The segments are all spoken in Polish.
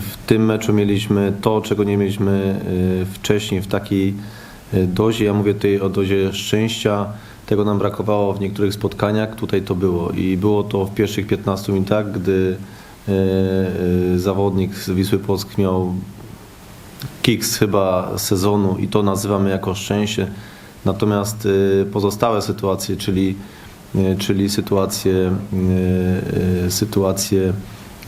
W tym meczu mieliśmy to, czego nie mieliśmy y, wcześniej w takiej y, dozie. Ja mówię tutaj o dozie szczęścia. Tego nam brakowało w niektórych spotkaniach. Tutaj to było. I było to w pierwszych 15 minutach, gdy y, zawodnik z Wisły Płock miał kiks chyba sezonu i to nazywamy jako szczęście. Natomiast pozostałe sytuacje, czyli, czyli sytuacje, sytuacje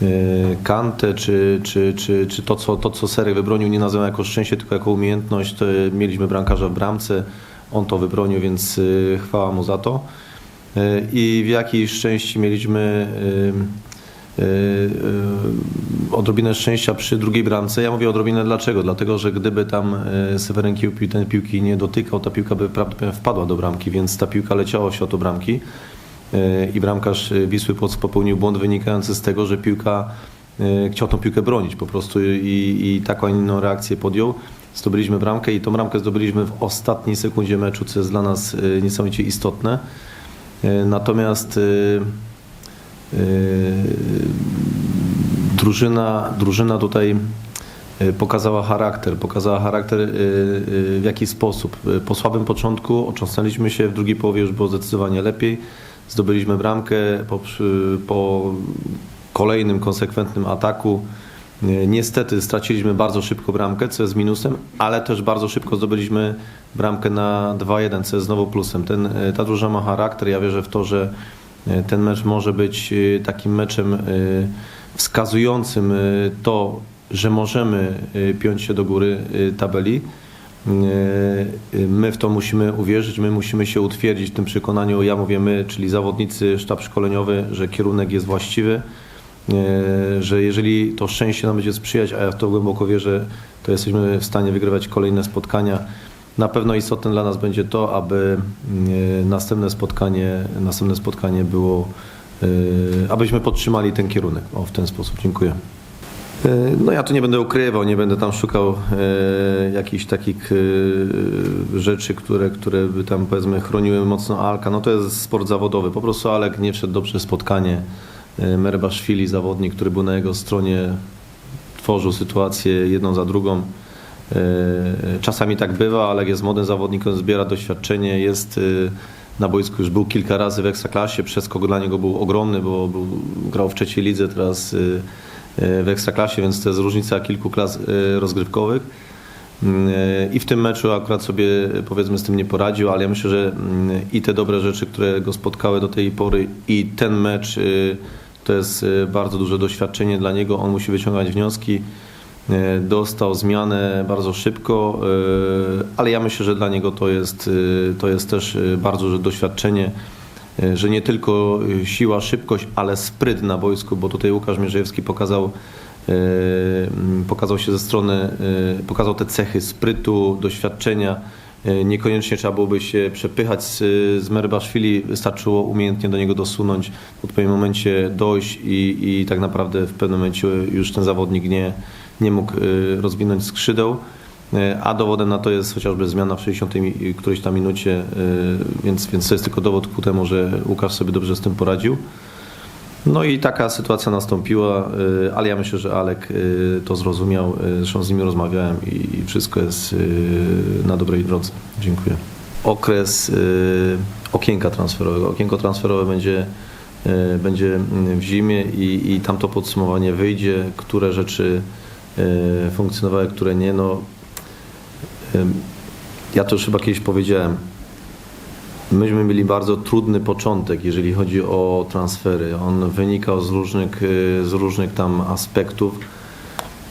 y, Kante, czy, czy, czy, czy to, co, to, co Serek wybronił, nie nazywam jako szczęście, tylko jako umiejętność. To mieliśmy bramkarza w bramce, on to wybronił, więc y, chwała mu za to. Y, I w jakiej szczęści mieliśmy odrobinę szczęścia przy drugiej bramce. Ja mówię odrobinę dlaczego? Dlatego, że gdyby tam Seweryn Kiełpi tej piłki nie dotykał, ta piłka by prawdopodobnie wpadła do bramki, więc ta piłka leciała w światło bramki y, i bramkarz y, Wisły Płock popełnił błąd wynikający z tego, że piłka y, chciał tą piłkę bronić po prostu i, i taką inną reakcję podjął. Zdobyliśmy bramkę i tą bramkę zdobyliśmy w ostatniej sekundzie meczu, co jest dla nas niesamowicie istotne. Natomiast drużyna, drużyna tutaj pokazała charakter, pokazała charakter w jaki sposób. Po słabym początku otrząsnęliśmy się, w drugiej połowie już było zdecydowanie lepiej. Zdobyliśmy bramkę po, po kolejnym konsekwentnym ataku. Yy, Niestety straciliśmy bardzo szybko bramkę, co jest minusem, ale też bardzo szybko zdobyliśmy bramkę na 2-1, co jest znowu plusem. Ten, yy, ta drużyna ma charakter, ja wierzę w to, że E, ten mecz może być e, takim meczem e, wskazującym e, to, że możemy e, piąć się do góry e, tabeli. E, My w to musimy uwierzyć, my musimy się utwierdzić w tym przekonaniu, ja mówię my, czyli zawodnicy, sztab szkoleniowy, że kierunek jest właściwy, e, że jeżeli to szczęście nam będzie sprzyjać, a ja w to głęboko wierzę, to jesteśmy w stanie wygrywać kolejne spotkania. Na pewno istotne dla nas będzie to, aby e, następne spotkanie, następne spotkanie było, abyśmy podtrzymali ten kierunek. O, w ten sposób. Dziękuję. E, No ja tu nie będę ukrywał, nie będę tam szukał e, jakichś takich e, rzeczy, które, które by tam powiedzmy chroniły mocno Alka. No to jest sport zawodowy. Po prostu Alek nie wszedł dobrze spotkanie. E, Merbaszwili, zawodnik, który był na jego stronie, tworzył sytuację jedną za drugą. E, Czasami tak bywa, ale jak jest młodym zawodnikiem, zbiera doświadczenie, jest e, na boisku, już był kilka razy w Ekstraklasie, przeskok dla niego był ogromny, bo był, grał w trzeciej lidze, teraz e, e, w Ekstraklasie, więc to jest różnica kilku klas e, rozgrywkowych. E, I w tym meczu akurat sobie e, powiedzmy z tym nie poradził, ale ja myślę, że mm, i te dobre rzeczy, które go spotkały do tej pory i ten mecz e, to jest e, bardzo duże doświadczenie dla niego. On musi wyciągać wnioski. E, Dostał zmianę bardzo szybko, e, ale ja myślę, że dla niego to jest, e, to jest też e, bardzo duże doświadczenie, e, że nie tylko e, siła, szybkość, ale spryt na boisku, bo tutaj Łukasz Mierzejewski pokazał, e, pokazał się ze strony, e, pokazał te cechy sprytu, doświadczenia. E, Niekoniecznie trzeba byłoby się przepychać z, z Merbaszwili, wystarczyło umiejętnie do niego dosunąć, w odpowiednim momencie dojść i, i tak naprawdę w pewnym momencie już ten zawodnik nie, nie mógł e, rozwinąć skrzydeł. A dowodem na to jest chociażby zmiana w 60 mi- którejś tam minucie, e, więc, więc to jest tylko dowód ku temu, że Łukasz sobie dobrze z tym poradził. No i taka sytuacja nastąpiła, y, ale ja myślę, że Alek y, to zrozumiał. y, Zresztą z nim rozmawiałem i wszystko jest y, na dobrej drodze. Dziękuję. Okres y, okienka transferowego. Okienko transferowe będzie, y, będzie w zimie i, i tam to podsumowanie wyjdzie, które rzeczy y, funkcjonowały, które nie. No, y, ja to już chyba kiedyś powiedziałem. Myśmy mieli bardzo trudny początek, jeżeli chodzi o transfery. On wynikał z różnych, y, z różnych tam aspektów.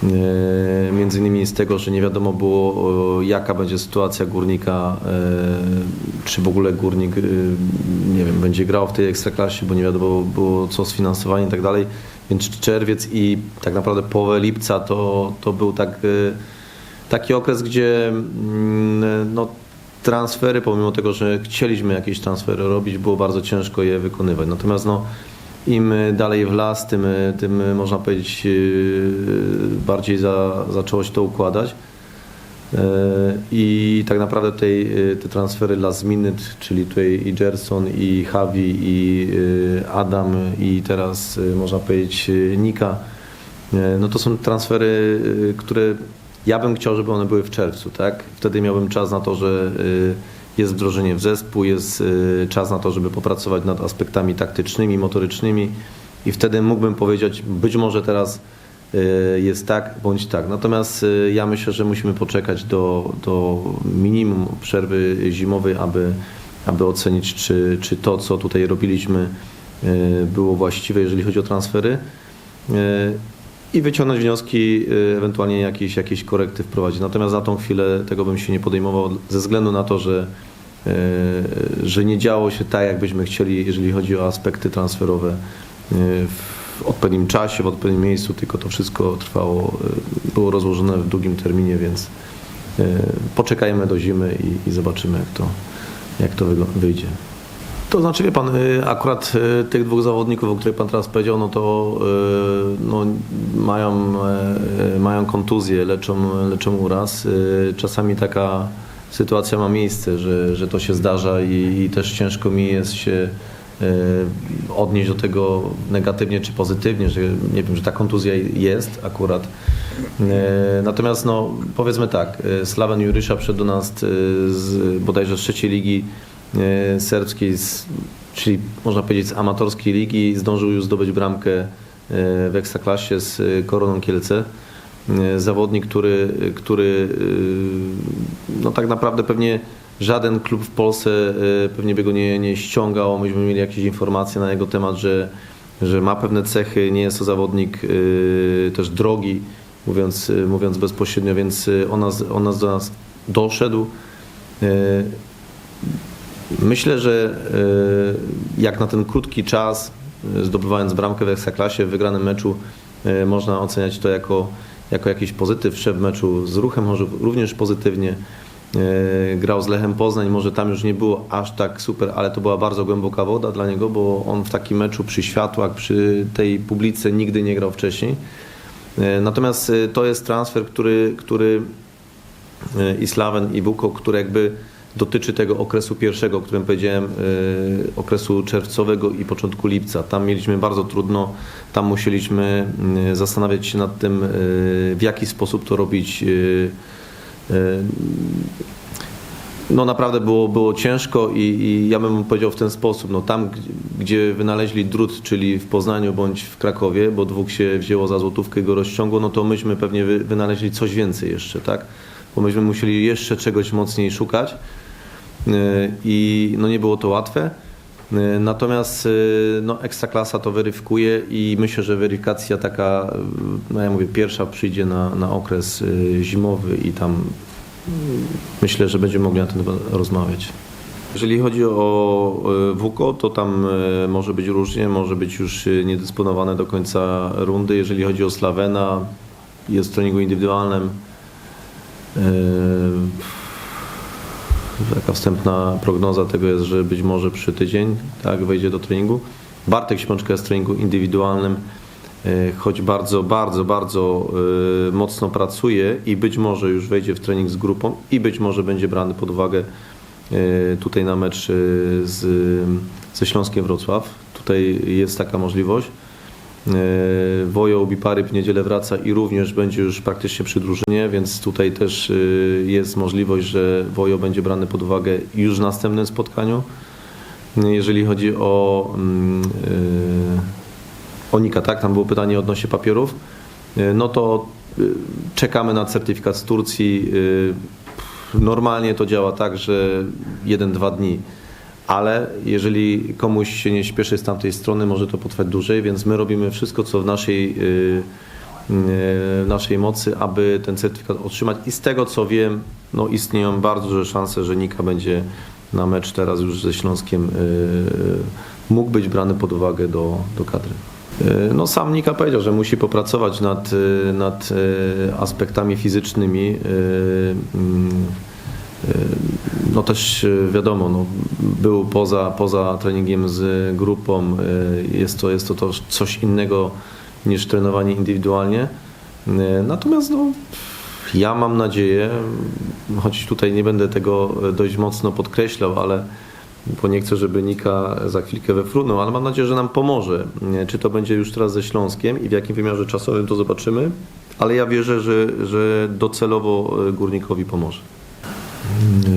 Y, Między innymi z tego, że nie wiadomo było, o, jaka będzie sytuacja górnika, y, czy w ogóle górnik y, nie wiem, będzie grał w tej ekstraklasie, bo nie wiadomo było co z finansowaniem i tak dalej. Więc czerwiec i tak naprawdę połowę lipca to, to był tak, y, taki okres, gdzie mm, no, transfery, pomimo tego, że chcieliśmy jakieś transfery robić, było bardzo ciężko je wykonywać. Natomiast no, im dalej w las, tym, tym można powiedzieć yy, bardziej za, zaczęło się to układać. Yy, I tak naprawdę tej, yy, te transfery last minute, czyli tutaj i Gerson, i Javi, i Adam, i teraz można powiedzieć Nika, No to są transfery, które ja bym chciał, żeby one były w czerwcu, tak? Wtedy miałbym czas na to, że y, jest wdrożenie w zespół, jest y, czas na to, żeby popracować nad aspektami taktycznymi, motorycznymi i wtedy mógłbym powiedzieć, być może teraz y, jest tak bądź tak. Natomiast ja myślę, że musimy poczekać do, do minimum przerwy zimowej, aby, aby ocenić, czy, czy to, co tutaj robiliśmy, było właściwe, jeżeli chodzi o transfery. Y, i wyciągnąć wnioski, y, ewentualnie jakieś, jakieś korekty wprowadzić. Natomiast na tą chwilę tego bym się nie podejmował ze względu na to, że, y, że nie działo się tak, jakbyśmy chcieli, jeżeli chodzi o aspekty transferowe y, w odpowiednim czasie, w odpowiednim miejscu, tylko to wszystko trwało, y, było rozłożone w długim terminie, więc y, poczekajmy do zimy i, i zobaczymy, jak to, jak to wyjdzie. To znaczy, wie pan, y, akurat y, tych dwóch zawodników, o których pan teraz powiedział, no to y, no, mają, mają kontuzję, leczą, leczą uraz. Czasami taka sytuacja ma miejsce, że, że to się zdarza i, i też ciężko mi jest się odnieść do tego negatywnie czy pozytywnie, że nie wiem, że ta kontuzja jest akurat. Natomiast no, powiedzmy tak, Slaven Jurysza przyszedł do nas z bodajże z trzeciej ligi serbskiej, z, czyli można powiedzieć z amatorskiej ligi, zdążył już zdobyć bramkę e, w Ekstraklasie z e, Koroną Kielce. E, Zawodnik, który, który e, no tak naprawdę pewnie żaden klub w Polsce e, pewnie by go nie, nie ściągał. Myśmy mieli jakieś informacje na jego temat, że, że ma pewne cechy, nie jest to zawodnik e, też drogi, mówiąc, mówiąc bezpośrednio, więc e, on nas, on nas do nas doszedł. Myślę, że e, jak na ten krótki czas, e, zdobywając bramkę w Ekstraklasie, w wygranym meczu, e, można oceniać to jako, jako jakiś pozytyw. W meczu z ruchem, może również pozytywnie. Grał z Lechem Poznań, może tam już nie było aż tak super, ale to była bardzo głęboka woda dla niego, bo on w takim meczu przy światłach, przy tej publice nigdy nie grał wcześniej. Natomiast to jest transfer, który, który i Slaven i Buko, który jakby dotyczy tego okresu pierwszego, o którym powiedziałem, e, okresu czerwcowego i początku lipca. Tam mieliśmy bardzo trudno, tam musieliśmy mm, zastanawiać się nad tym, e, w jaki sposób to robić. No naprawdę było, było ciężko i, i ja bym powiedział w ten sposób, no tam gdzie wynaleźli drut, czyli w Poznaniu bądź w Krakowie, bo dwóch się wzięło za złotówkę i go rozciągło, no to myśmy pewnie wy, wynaleźli coś więcej jeszcze, tak? Bo myśmy musieli jeszcze czegoś mocniej szukać i no nie było to łatwe. Yy, Natomiast yy, no, Ekstraklasa to weryfikuje i myślę, że weryfikacja taka, no ja mówię, pierwsza przyjdzie na, na okres zimowy i tam myślę, że będziemy mogli na ten temat rozmawiać. Jeżeli chodzi o WUKO, to tam może być różnie, może być już niedysponowane do końca rundy. Jeżeli chodzi o Slawena, jest w treningu indywidualnym. Taka wstępna prognoza tego jest, że być może przy tydzień tak, wejdzie do treningu. Bartek Śmączka jest w treningu indywidualnym, e, choć bardzo, bardzo, bardzo e, mocno pracuje i być może już wejdzie w trening z grupą i być może będzie brany pod uwagę e, tutaj na mecz z, ze Śląskiem Wrocław. Tutaj jest taka możliwość. E, Wojo Bipary w niedzielę wraca i również będzie już praktycznie przy drużynie, więc tutaj też e, jest możliwość, że Wojo będzie brany pod uwagę już w następnym spotkaniu. Jeżeli chodzi o mm, e, Onika, tak, tam było pytanie odnośnie papierów, no to czekamy na certyfikat z Turcji. Normalnie to działa tak, że 1-2 dni ale jeżeli komuś się nie śpieszy z tamtej strony, może to potrwać dłużej, więc my robimy wszystko, co w naszej, yy, yy, w naszej mocy, aby ten certyfikat otrzymać. I z tego, co wiem, no istnieją bardzo duże szanse, że Nika będzie na mecz teraz już ze Śląskiem yy, mógł być brany pod uwagę do, do kadry. No sam Nika powiedział, że musi popracować nad, nad aspektami fizycznymi. No też e, wiadomo, no, był poza, poza treningiem z grupą, e, jest to, jest to, to coś innego niż trenowanie indywidualnie. E, Natomiast no, ja mam nadzieję, choć tutaj nie będę tego dość mocno podkreślał, ale bo nie chcę, żeby Nika za chwilkę wefrunął, ale mam nadzieję, że nam pomoże. Czy to będzie już teraz ze Śląskiem i w jakim wymiarze czasowym, to zobaczymy, ale ja wierzę, że, że docelowo Górnikowi pomoże.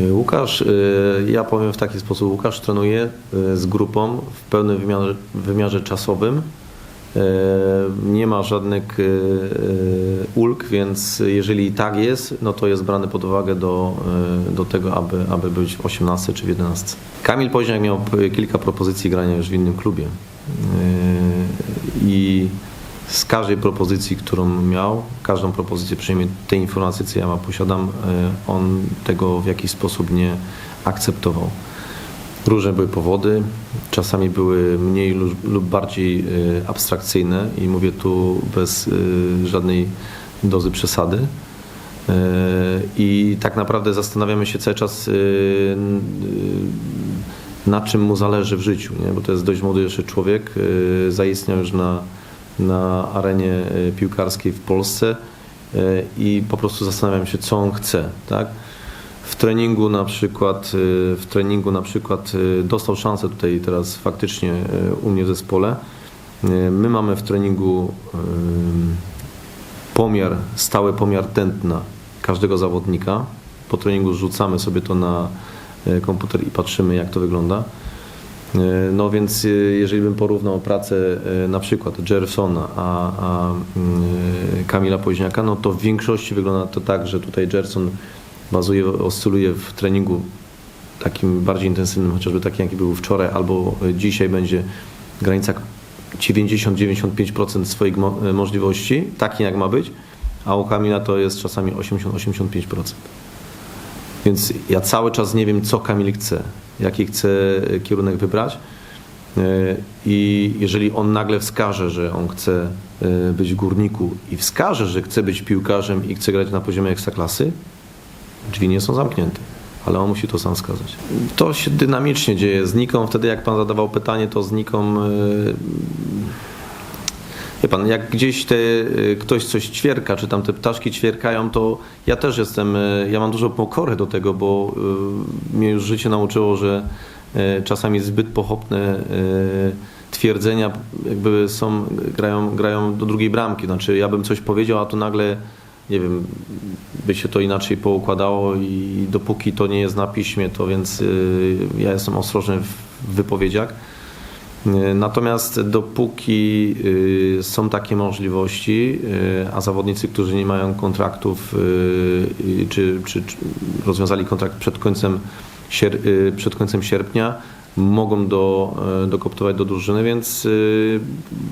E, Łukasz, e, ja powiem w taki sposób, Łukasz trenuje e, z grupą w pełnym wymiarze, wymiarze czasowym. Nie ma żadnych ulg, więc jeżeli tak jest, no to jest brany pod uwagę do, do tego, aby, aby być w 18 czy w 11. Kamil Poźniak miał kilka propozycji grania już w innym klubie. I z każdej propozycji, którą miał, każdą propozycję przyjmie te informacje, co ja ma, posiadam, e, on tego w jakiś sposób nie akceptował. Różne były powody, czasami były mniej lub- bardziej e, abstrakcyjne i mówię tu bez e, żadnej dozy przesady. I tak naprawdę zastanawiamy się cały czas, na czym mu zależy w życiu, nie? bo to jest dość młody jeszcze człowiek, zaistniał już na, na arenie e, piłkarskiej w Polsce e, i po prostu zastanawiam się, co on chce. Tak? W treningu na przykład, e, w treningu na przykład dostał szansę tutaj teraz faktycznie u mnie w zespole. My mamy w treningu pomiar, stały pomiar tętna każdego zawodnika. Po treningu rzucamy sobie to na komputer i patrzymy, jak to wygląda. E, No więc e, jeżeli bym porównał pracę e, na przykład Jersona a, a mm, Kamila Poźniaka, no to w większości wygląda to tak, że tutaj Gerson bazuje, oscyluje w treningu takim bardziej intensywnym, chociażby takim jaki był wczoraj, albo dzisiaj będzie granica 90-95% swoich mo- możliwości, taki jak ma być, a u Kamila to jest czasami 80-85%. Więc ja cały czas nie wiem, co Kamil chce, jaki chce kierunek wybrać. E, I jeżeli on nagle wskaże, że on chce e, być w górniku i wskaże, że chce być piłkarzem i chce grać na poziomie ekstraklasy, drzwi nie są zamknięte, ale on musi to sam wskazać. To się dynamicznie dzieje z Niką. Wtedy jak pan zadawał pytanie, to z Niką. e, pan, jak gdzieś te, e, ktoś coś ćwierka, czy tam te ptaszki ćwierkają, to ja też jestem, e, ja mam dużo pokory do tego, bo e, mnie już życie nauczyło, że czasami zbyt pochopne twierdzenia jakby są, grają, grają do drugiej bramki. Znaczy ja bym coś powiedział, a to nagle nie wiem, by się to inaczej poukładało i dopóki to nie jest na piśmie, to więc y, ja jestem ostrożny w wypowiedziach. Y, Natomiast dopóki y, są takie możliwości, y, a zawodnicy, którzy nie mają kontraktów, czy, czy, czy rozwiązali kontrakt przed końcem, przed końcem sierpnia, mogą do, dokoptować do drużyny, więc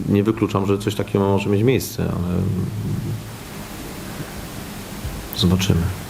nie wykluczam, że coś takiego może mieć miejsce, ale zobaczymy.